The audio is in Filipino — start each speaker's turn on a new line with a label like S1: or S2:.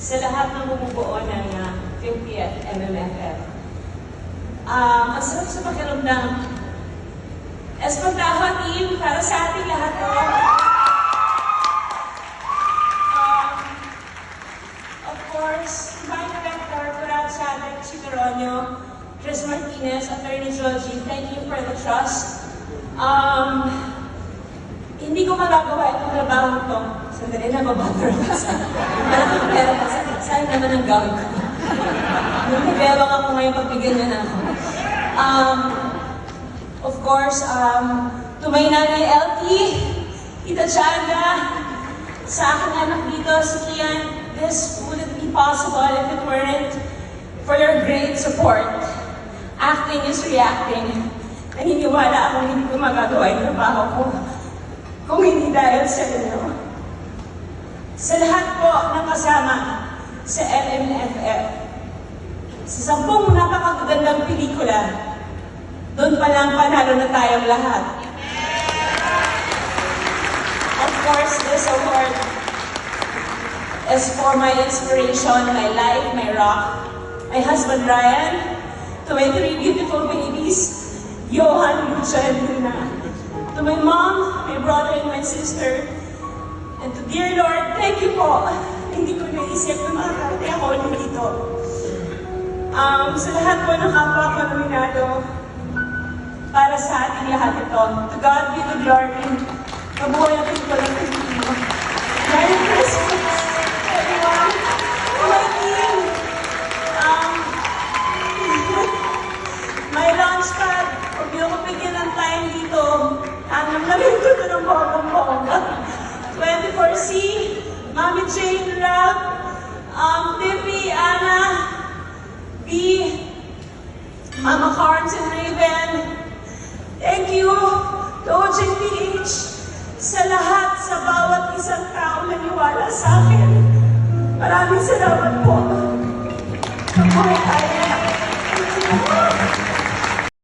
S1: sa lahat ng bumubuo ng uh, 50th MMFF. Um, ang sarap sa pakiramdam. Espantaho team, para sa ating lahat to. Um, of course, my director, Kurad Sadak Chigaronyo, Chris Martinez, Attorney Joji, thank you for the trust. Um, hindi ko magagawa itong trabaho to. Sandali na, babatter ka sa malaking pera pa sa saan naman ang gawin ko. Nagpapewang ako ngayon pagbigyan niya na ako. Um, of course, um, to my nanay LT, Tita Chanda, sa aking anak dito, si Kian, this wouldn't be possible if it weren't for your great support. Acting is reacting. Naniniwala akong hindi ko magagawa yung trabaho ko kung hindi dahil sa inyo. Sa lahat po ng kasama sa LMFF, sa sampung napakagandang pelikula, doon pa lang panalo na tayong lahat. Of course, this award is for my inspiration, my life, my rock, my husband Ryan, to my three beautiful babies, Johan, Lucia, and Luna, to my mom, my brother, and my sister, and to dear Lord, thank you po. Hindi ko naisip na makakarating ako ulit dito. Um, sa lahat po ng kapwa ko nominado, para sa ating lahat ito. To God be the glory. Mabuhay ang pelikula ng Pilipino. Merry Christmas, everyone. To my team. Um, my launchpad. Huwag niyo ko bigyan ng time dito. Anong namin ko ito ng Jane Rab, um, Tiffy, Anna, B, Mama and Raven, Thank you to OJPH sa lahat, sa bawat isang tao naniwala sa akin. Maraming salamat po.